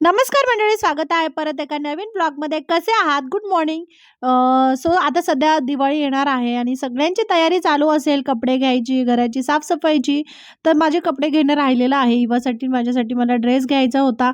नमस्कार मंडळी स्वागत आहे परत एका नवीन ब्लॉगमध्ये कसे आहात? गुड मॉर्निंग सो आता सध्या दिवाळी येणार आहे आणि सगळ्यांची तयारी चालू असेल कपडे घ्यायची घराची साफसफाईची तर माझे कपडे घेणं राहिलेलं आहे. इवासाठी माझ्यासाठी मला ड्रेस घ्यायचा होता.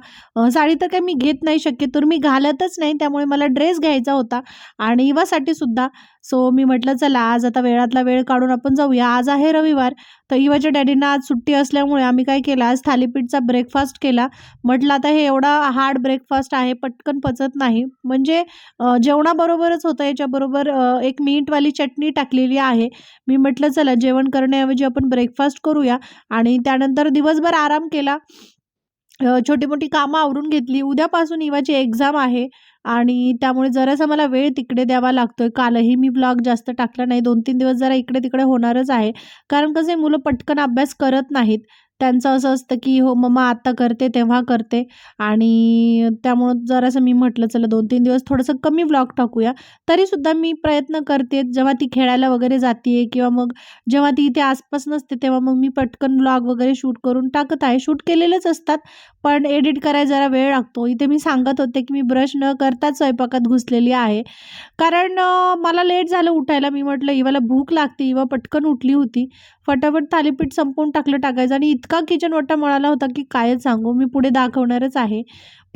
साडी तर काही मी घेत नाही शक्यतो मी घालतच नाही त्यामुळे मला ड्रेस घ्यायचा होता. आणि इवासाठी सुद्धा सो मी म्हटलं चला आज आता वेळातला वेळ काढून आपण जाऊया. आज आहे रविवार तर इवाच्या डॅडींना आज सुट्टी असल्यामुळे आम्ही काय केलं? आज थालीपीठचा ब्रेकफास्ट केला. म्हटलं आता हे एवढा हार्ड ब्रेकफास्ट आहे पटकन पचत नाही. म्हणजे जेवणाबरोबरच होतं. याच्याबरोबर एक मीठवाली चटणी टाकलेली आहे. मी म्हटलं चला जेवण करण्याऐवजी आपण ब्रेकफास्ट करूया. आणि त्यानंतर दिवसभर आराम केला. छोटी मोठी कामं आवरून घेतली. उद्यापासून इवाची एक्झाम आहे आणि त्यामुळे जरासा मला वेळ तिकडे द्यावा लागतोय. कालही मी ब्लॉग जास्त टाकला नाही. दोन तीन दिवस जरा इकडे तिकडे होणारच आहे. कारण कसं आहे मुलं पटकन अभ्यास करत नाहीत. त्यांचं असं असतं की हो मम्मा आत्ता करते तेव्हा करते. आणि त्यामुळं जरासं मी म्हटलं चला दोन तीन दिवस थोडंसं कमी व्लॉग टाकूया. तरीसुद्धा मी प्रयत्न करते जेव्हा ती खेळायला वगैरे जाते किंवा मग जेव्हा ती इथे आसपास नसते तेव्हा मग मी पटकन व्लॉग वगैरे शूट करून टाकत आहे. शूट केलेलेच असतात पण एडिट करायला जरा वेळ लागतो. इथे मी सांगत होते की मी ब्रश न करताच स्वयंपाकात घुसलेली आहे. कारण मला लेट झालं उठायला. मी म्हटलं इवाला भूक लागते इवा पटकन उठली होती. फटाफट थालीपीठ संपवून टाकलं टाकायचं आणि इतका किचन वाटा मिळाला होता की कायच सांगू? मी पुढे दाखवणारच आहे.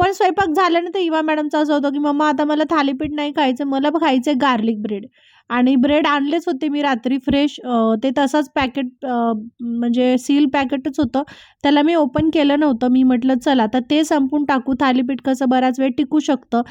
पण स्वयंपाक झाल्यानंतर इवा मॅडमचं असं होतं की मम्मा आता मला थालीपीठ नाही खायचं मला खायचं आहे गार्लिक ब्रेड. आणि ब्रेड आणलेच होते मी रात्री फ्रेश ते तसंच पॅकेट म्हणजे सील पॅकेटच होतं. त्याला मी ओपन केलं नव्हतं. मी म्हटलं चला तर ते संपून टाकू. थालीपीठ कसं बराच वेळ टिकू शकतं.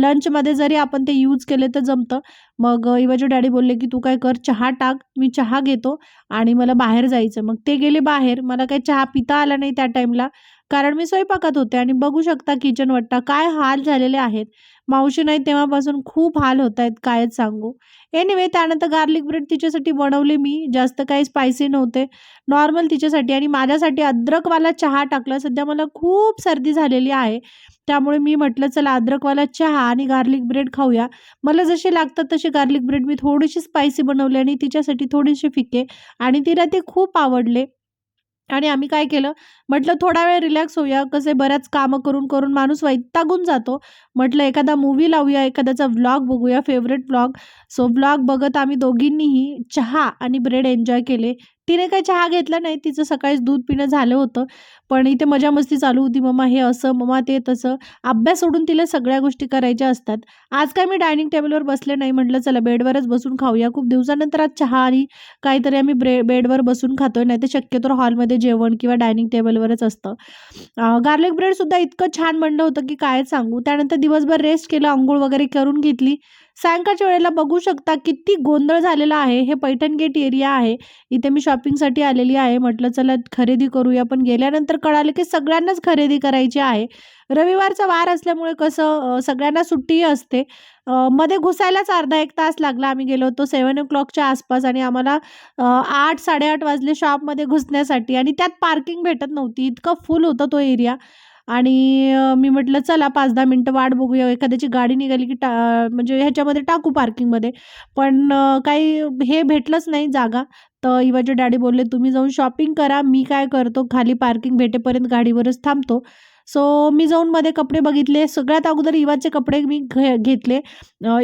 लंचमध्ये जरी आपण ते यूज केले तर जमतं. मग इवाचे डॅडी बोलले की तू काय कर चहा टाक. मी चहा घेतो आणि मला बाहेर जायचं. मग ते गेले बाहेर. मला काही चहा पिता आला नाही त्या टाईमला कारण मी स्वयंपाकात होते आणि बघू शकता किचन वट्टा काय हाल झालेले आहेत. मावशी नाही तेव्हापासून खूप हाल होत आहेत कायच सांगू. एनिवे त्यानंतर गार्लिक ब्रेड तिच्यासाठी बनवले मी जास्त काही स्पायसी नव्हते. नॉर्मल तिच्यासाठी आणि माझ्यासाठी अद्रकवाला चहा टाकला. सध्या मला खूप सर्दी झालेली आहे. त्यामुळे मी म्हटलं चला अद्रकवाला चहा आणि गार्लिक ब्रेड खाऊया. मला जसे लागतात तसे गार्लिक ब्रेड मी थोडीशी स्पायसी बनवले आणि तिच्यासाठी थोडेसे फिके आणि तिला ते खूप आवडले. आणि आम्ही काय केलं? म्हटलं थोडा वेळ रिलॅक्स होऊया. कसे बऱ्याच कामं करून करून माणूस वैतागून जातो. म्हटलं एखादा मूवी लावूया एखाद्याचा व्लॉग बघूया फेवरेट व्लॉग सो व्लॉग बघत आम्ही दोघींनीही चहा आणि ब्रेड एन्जॉय केले. तिने काही चहा घेतला नाही तिचं सकाळीच दूध पिणं झालं होतं. पण इथे मजा मस्ती चालू होती मम्मा हे असं मम्मा ते तसं. अभ्यास सोडून तिला सगळ्या गोष्टी करायच्या असतात. आज काय मी डायनिंग टेबलवर बसले नाही म्हटलं चला बेडवरच बसून खाऊया. खूप दिवसानंतर आज चहा आणि काहीतरी आम्ही ब्रे बेडवर बसून खातोय नाही तर शक्यतो हॉलमध्ये जेवण किंवा डायनिंग टेबलवरच असतं. गार्लिक ब्रेडसुद्धा इतकं छान बनलं होतं की काय सांगू? त्यानंतर दिवसभर रेस्ट केलं आंघोळ वगैरे करून घेतली. सायंकाळच्या वेळेला बघू शकता किती गोंधळ झालेला आहे. हे पैठण गेट एरिया आहे. इथे मी शॉपिंगसाठी आलेली आहे. म्हटलं चला खरेदी करूया. पण गेल्यानंतर कळालं की सगळ्यांनाच खरेदी करायची आहे. रविवारचा वार असल्यामुळे कसं सगळ्यांना सुट्टीही असते. मध्ये घुसायलाच अर्धा एक तास लागला. आम्ही गेलो होतो सेवन ओ क्लॉकच्या आसपास आणि आम्हाला आठ साडेआठ वाजले शॉपमध्ये घुसण्यासाठी आणि त्यात पार्किंग भेटत नव्हती. इतकं फुल होतं तो एरिया. आणि मी म्हटलं चला पाच दहा मिनटं वाट बघूया. एखाद्याची गाडी निघाली की टा म्हणजे ह्याच्यामध्ये टाकू पार्किंगमध्ये पण काही हे भेटलंच नाही जागा. तर इवाचे डॅडी बोलले तुम्ही जाऊन शॉपिंग करा. मी काय करतो? खाली पार्किंग भेटेपर्यंत गाडीवरच थांबतो. सो मी जाऊन मध्ये कपडे बघितले. सगळ्यात अगोदर इवाचे कपडे मी घे घेतले.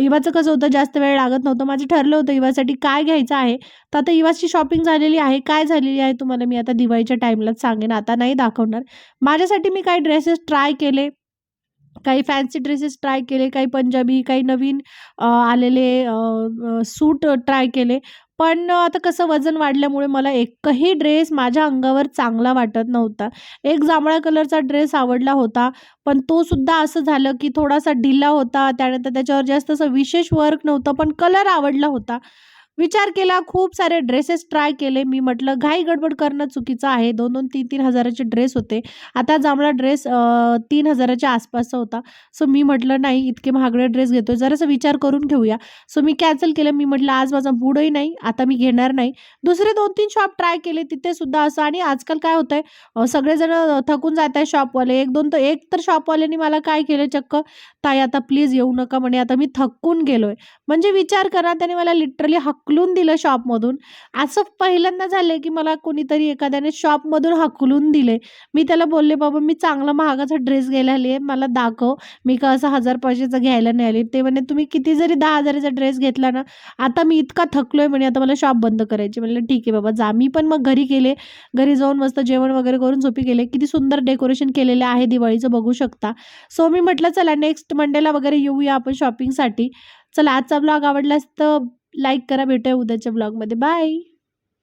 इवाचं कसं होतं जास्त वेळ लागत नव्हतं. माझं ठरलं होतं इवासाठी काय घ्यायचं आहे. तर आता इवाची शॉपिंग झालेली आहे. काय झालेली आहे तुम्हाला मी आता दिवाळीच्या टाईमलाच सांगेन. आता नाही दाखवणार. माझ्यासाठी मी काही ड्रेसेस ट्राय केले. काही फॅन्सी ड्रेसेस ट्राय केले काही पंजाबी काही नवीन आलेले सूट ट्राय केले. पण आता कसं वजन वाढल्यामुळे मला एकही ड्रेस माझ्या अंगावर चांगला वाटत नव्हता. एक जांभळ्या कलरचा ड्रेस आवडला होता पण तो सुद्धा असं झालं की थोडासा ढिला होता. त्यानंतर त्याच्यावर जास्त असं विशेष वर्क नव्हतं पण कलर आवडला होता. विचार केला खूप सारे ड्रेसेस ट्राय केले. मी म्हटलं घाई गडबड करणं चुकीचं आहे. दोन दोन तीन तीन हजाराचे ड्रेस होते. आता जांभळा ड्रेस तीन हजाराच्या आसपासचा होता. सो मी म्हटलं नाही इतके महागडे ड्रेस घेतोय. जरासा विचार करून घेऊया. सो मी कॅन्सल केलं. मी म्हटलं आज माझा मूडही नाही. आता मी घेणार नाही. दुसरे दोन तीन शॉप ट्राय केले. तिथे सुद्धा असं आणि आजकाल काय होतंय सगळेजण थकून जात आहे शॉपवाले एक दोन तर एक तर शॉपवाल्यांनी मला काय केलं चक्क ताई आता प्लीज येऊ नका म्हणे. आता मी थकून गेलोय. म्हणजे विचार करा त्याने मला लिटरली हक्क हकलून दिलं शॉपमधून. असं पहिल्यांदा झालंय, की मला कोणीतरी एखाद्याने शॉपमधून हकलून दिले. मी त्याला बोलले, "बाबा मी चांगला महागाचा ड्रेस घ्यायला आली आहे. मला दाखव. मी का असं हजार पैशाचं घ्यायला नाही आली." ते म्हणे, "तुम्ही किती जरी दहा हजाराचा ड्रेस घेतला ना, आता मी इतका थकलो आहे म्हणे, "आता मला शॉप बंद करायची." म्हणलं, "ठीक आहे बाबा जा." मी पण मग घरी गेले. घरी जाऊन मस्त जेवण वगैरे करून झोपी गेले. किती सुंदर डेकोरेशन केलेलं आहे दिवाळीचं बघू शकता. सो मी म्हटलं चला नेक्स्ट मंडेला वगैरे येऊया आपण शॉपिंगसाठी. चला आजचा ब्लॉग आवडलास तर लाईक करा. भेटूया उद्याच्या ब्लॉगमध्ये बाय.